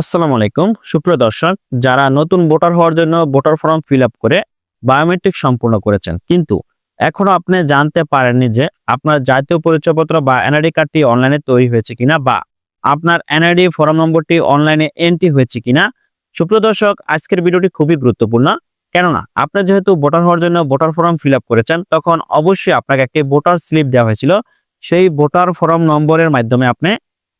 আসসালামু আলাইকুম। সুপ্রিয় দর্শক, যারা নতুন ভোটার হওয়ার জন্য ভোটার ফর্ম ফিল আপ করে বায়োমেট্রিক সম্পূর্ণ করেছেন, কিন্তু এখনও আপনি জানতে পারেননি যে আপনার জাতীয় পরিচয়পত্র বা এনআইডি কার্ডটি অনলাইনে তৈরি হয়েছে কিনা বা আপনার এনআইডি ফর্ম নম্বরটি অনলাইনে এন্ট্রি হয়েছে কিনা। সুপ্রিয় দর্শক, আজকের ভিডিওটি খুবই গুরুত্বপূর্ণ। কেননা, আপনি যেহেতু ভোটার হওয়ার জন্য ভোটার ফর্ম ফিল আপ করেছেন, তখন অবশ্যই আপনাকে একটি ভোটার স্লিপ দেওয়া হয়েছিল। সেই ভোটার ফর্ম নম্বরের মাধ্যমে আপনি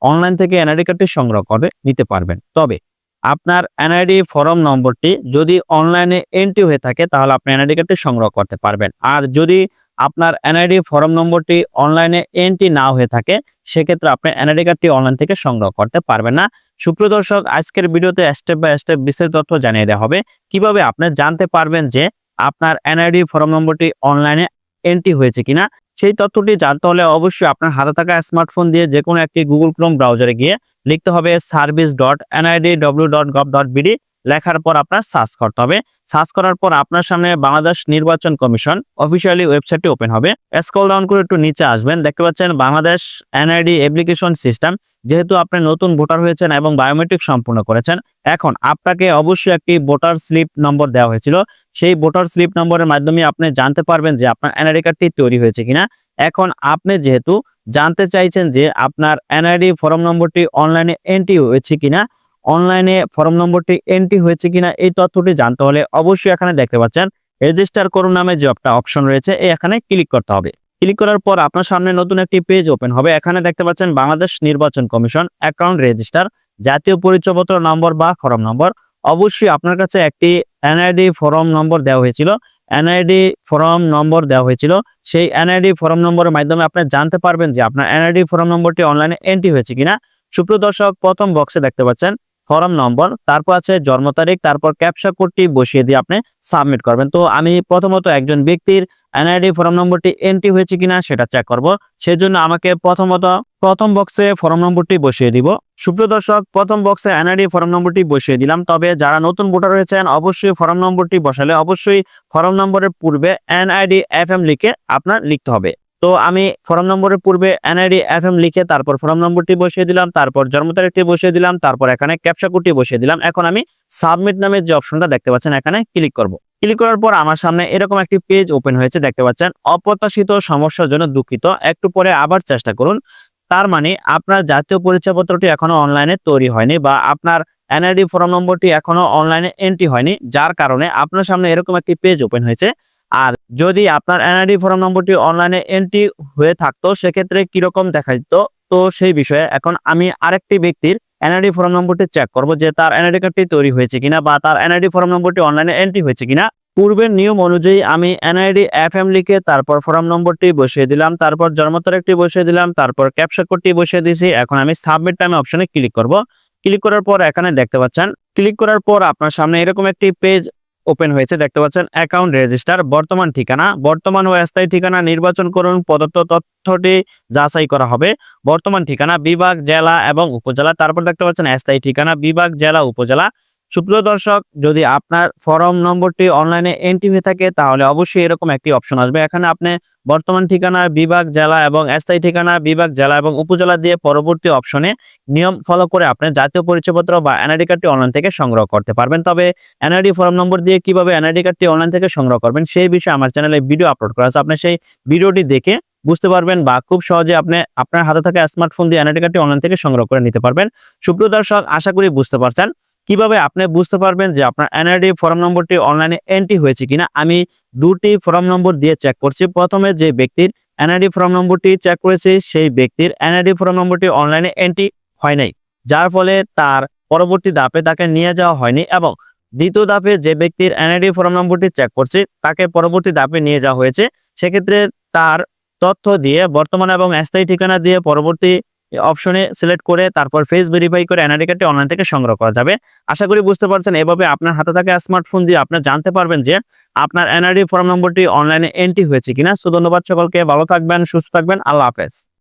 অনলাইন থেকে এনআইডি কার্ডটি সংগ্রহ করে নিতে পারবেন। তবে আপনার এনআইডি ফর্ম নম্বরটি যদি অনলাইনে এন্ট্রি হয়ে থাকে, তাহলে আপনি এনআইডি কার্ডটি সংগ্রহ করতে পারবেন। আর যদি আপনার এনআইডি ফর্ম নম্বরটি অনলাইনে এন্ট্রি না হয়ে থাকে, সেক্ষেত্রে আপনি এনআইডি কার্ডটি অনলাইন থেকে সংগ্রহ করতে পারবেন না। সুপ্রিয় দর্শক, আজকের ভিডিওতে স্টেপ বাই স্টেপ বিস্তারিত তথ্য জানিয়ে দেওয়া হবে। কীভাবে আপনি জানতে পারবেন যে আপনার এনআইডি ফর্ম নম্বরটি অনলাইনে এন্ট্রি হয়েছে কিনা? সেই তথ্যটি জানতে হলে অবশ্যই আপনার হাতে থাকা স্মার্টফোন দিয়ে যে কোনো একটি গুগল ক্রোম ব্রাউজারে গিয়ে লিখতে হবে service dot N I D W dot gov dot B D লেখার পর আপনার সার্চ করতে হবে। সার্চ করার পর আপনার সামনে বাংলাদেশ নির্বাচন কমিশন অফিসিয়ালি ওয়েবসাইটটি ওপেন হবে। স্কল ডাউন করে একটু নিচে আসবেন। দেখতে পাচ্ছেন বাংলাদেশ এনআইডি অ্যাপ্লিকেশন সিস্টেম যেহেতু আপনি নতুন ভোটার হয়েছেন এবং বায়োমেট্রিক সম্পূর্ণ করেছেন, এখন আপনাকে অবশ্যই একটি ভোটার স্লিপ নম্বর দেওয়া হয়েছিল। সেই ভোটার স্লিপ নম্বরের মাধ্যমে আপনি জানতে পারবেন যে আপনার এনআইডি কার্ডটি তৈরি হয়েছে কিনা। এখন আপনি যেহেতু জানতে চাইছেন যে আপনার এনআইডি ফর্ম নম্বরটি অনলাইনে এন্ট্রি হয়েছে কিনা, অনলাইনে ফর্ম নম্বরটি এন্ট্রি হয়েছে কিনা এই তথ্যটি জানতে হলে অবশ্যই এখানে দেখতে পাচ্ছেন রেজিস্টার করুন নামে যে একটা অপশন রয়েছে এখানে ক্লিক করতে হবে। ক্লিক করার পর আপনার সামনে নতুন একটি পেজ ওপেন হবে, এখানে দেখতে পাচ্ছেন বাংলাদেশ নির্বাচন কমিশন অ্যাকাউন্ট রেজিস্টার জাতীয় পরিচয়পত্র নম্বর বা ফর্ম নম্বর অবশ্যই আপনার কাছে একটি এনআইডি ফর্ম নম্বর দেওয়া হয়েছিল এনআইডি ফর্ম নম্বর দেওয়া হয়েছিল। সেই এনআইডি ফর্ম নম্বরের মাধ্যমে আপনি জানতে পারবেন যে আপনার এনআইডি ফর্ম নম্বরটি অনলাইনে এন্ট্রি হয়েছে কিনা। সুপ্রদর্শক প্রথম বক্সে দেখতে পাচ্ছেন ফর্ম নম্বর তারপর আছে জন্ম তারিখ, তারপর ক্যাপসা কোডটি বসিয়ে দিয়ে আপনি সাবমিট করবেন। তো আমি প্রথমত একজন ব্যক্তির এনআইডি ফর্ম নম্বরটি এন্ট্রি হয়েছে কিনা সেটা চেক করব। সেজন্য আমাকে প্রথমত প্রথম বক্সে ফর্ম নম্বরটি বসিয়ে দিব। সুপ্রিয় দর্শক, প্রথম বক্সে এনআইডি ফর্ম নম্বরটি বসিয়ে দিলাম। তবে যারা নতুন ভোটার হয়েছেন, অবশ্যই ফর্ম নম্বরটি বসালে অবশ্যই ফর্ম নম্বরের পূর্বে এনআইডি এফ এম লিখে আপনার লিখতে হবে। তো আমি ফর্ম নম্বরের পূর্বে এনআইডি এফ এম লিখে তারপর ফর্ম নম্বরটি বসিয়ে দিলাম, তারপর জন্ম তারিখটি বসিয়ে দিলাম, তারপর এখানে ক্যাপসা কোডটি বসিয়ে দিলাম। এখন আমি সাবমিট নামের যে অপশনটা দেখতে পাচ্ছেন, এখানে ক্লিক করব। ক্লিক করার পর আমার সামনে এরকম একটি পেজ ওপেন হয়েছে, দেখতে পাচ্ছেন। অপ্রত্যাশিত সমস্যার জন্য দুঃখিত। একটু পরে আবার চেষ্টা করুন। তার মানে আপনার জাতীয় পরিচয়পত্রটি এখনও অনলাইনে তৈরি হয়নি বা আপনার এনআইডি ফর্ম নম্বরটি এখনও অনলাইনে এন্ট্রি হয়নি, যার কারণে আপনার সামনে এরকম একটি পেজ ওপেন হয়েছে। আর যদি আপনার এনআইডি ফর্ম নম্বরটি অনলাইনে এন্ট্রি হয়ে থাকতো, সেক্ষেত্রে কীরকম দেখা যেত তো সেই বিষয়ে এখন আমি আরেকটি ব্যক্তির এনআইডি ফর্ম নম্বরটি চেক করব যে তার এনআইডি কার্ডটি তৈরি হয়েছে কিনা বা তার এনআইডি ফর্ম নম্বরটি অনলাইনে এন্ট্রি হয়েছে কিনা। পূর্বের নিয়ম অনুযায়ী আমি এনআইডি এফ এম লিখে তারপর ফর্ম নম্বরটি বসিয়ে দিলাম, তারপর জন্ম তারিখটি বসিয়ে দিলাম, তারপর ক্যাপচা কোডটি বসিয়ে দিয়েছি। এখন আমি সাবমিট টাইম অপশনে ক্লিক করব। ক্লিক করার পর এখানে দেখতে পাচ্ছেন ক্লিক করার পর আপনার সামনে এরকম একটি পেজ ওপেন হয়েছে, দেখতে পাচ্ছেন অ্যাকাউন্ট রেজিস্টার বর্তমান ঠিকানা, বর্তমান ও স্থায়ী ঠিকানা নির্বাচন করুন, প্রদত্ত তথ্যটি যাচাই করা হবে, বর্তমান ঠিকানা, বিভাগ, জেলা এবং উপজেলা, তারপর দেখতে পাচ্ছেন স্থায়ী ঠিকানা, বিভাগ, জেলা, উপজেলা সুপ্রিয় দর্শক, যদি আপনার ফর্ম নম্বরটি অনলাইনে এন্ট্রি হয়ে থাকে, তাহলে অবশ্যই এরকম একটি অপশন আসবে। এখানে আপনি বর্তমান ঠিকানা, বিভাগ, জেলা এবং স্থায়ী ঠিকানা, বিভাগ, জেলা এবং উপজেলা দিয়ে পরবর্তী অপশনে নিয়ম ফলো করে আপনি জাতীয় পরিচয়পত্র বা এনআইডি কার্ডটি অনলাইন থেকে সংগ্রহ করতে পারবেন। তবে এনআইডি ফর্ম নম্বর দিয়ে কীভাবে এনআইডি কার্ডটি অনলাইন থেকে সংগ্রহ করবেন, সেই বিষয়ে আমার চ্যানেলে ভিডিও আপলোড করা আছে। আপনি সেই ভিডিওটি দেখে বুঝতে পারবেন বা খুব সহজে আপনি, আপনার হাতে থাকা স্মার্টফোন দিয়ে এনআইডি কার্ডটি অনলাইন থেকে সংগ্রহ করে নিতে পারবেন। সুপ্রিয় দর্শক, আশা করি বুঝতে পারছেন। কীভাবে আপনি বুঝতে পারবেন যে আপনার এনআইডি ফর্ম নম্বরটি অনলাইনে এন্ট্রি হয়েছে কিনা? আমি দুটি ফর্ম নম্বর দিয়ে চেক করছি। প্রথমে যে ব্যক্তির এনআইডি ফর্ম নম্বরটি চেক করেছি, সেই ব্যক্তির এনআইডি ফর্ম নম্বরটি অনলাইনে এন্ট্রি হয় নাই। যার ফলে তার পরবর্তী ধাপে তাকে নিয়ে যাওয়া হয়নি এবং দ্বিতীয় ধাপে যে ব্যক্তির এনআইডি ফর্ম নম্বরটি চেক করছে, তাকে পরবর্তী ধাপে নিয়ে যাওয়া হয়েছে। সেক্ষেত্রে তার তথ্য দিয়ে, বর্তমান এবং স্থায়ী ঠিকানা দিয়ে পরবর্তী অপশনে সিলেক্ট করে তারপর ফেস ভেরিফাই করে এনআইডি কার্ডটি অনলাইন থেকে সংগ্রহ করা যাবে। আশা করি বুঝতে পারছেন, এভাবে আপনার হাতে থাকা স্মার্টফোন দিয়ে আপনি জানতে পারবেন যে আপনার এনআইডি ফর্ম নম্বরটি অনলাইনে এন্ট্রি হয়েছে কিনা। সো ধন্যবাদ সকলকে, ভালো থাকবেন, সুস্থ থাকবেন, আল্লাহ হাফেজ।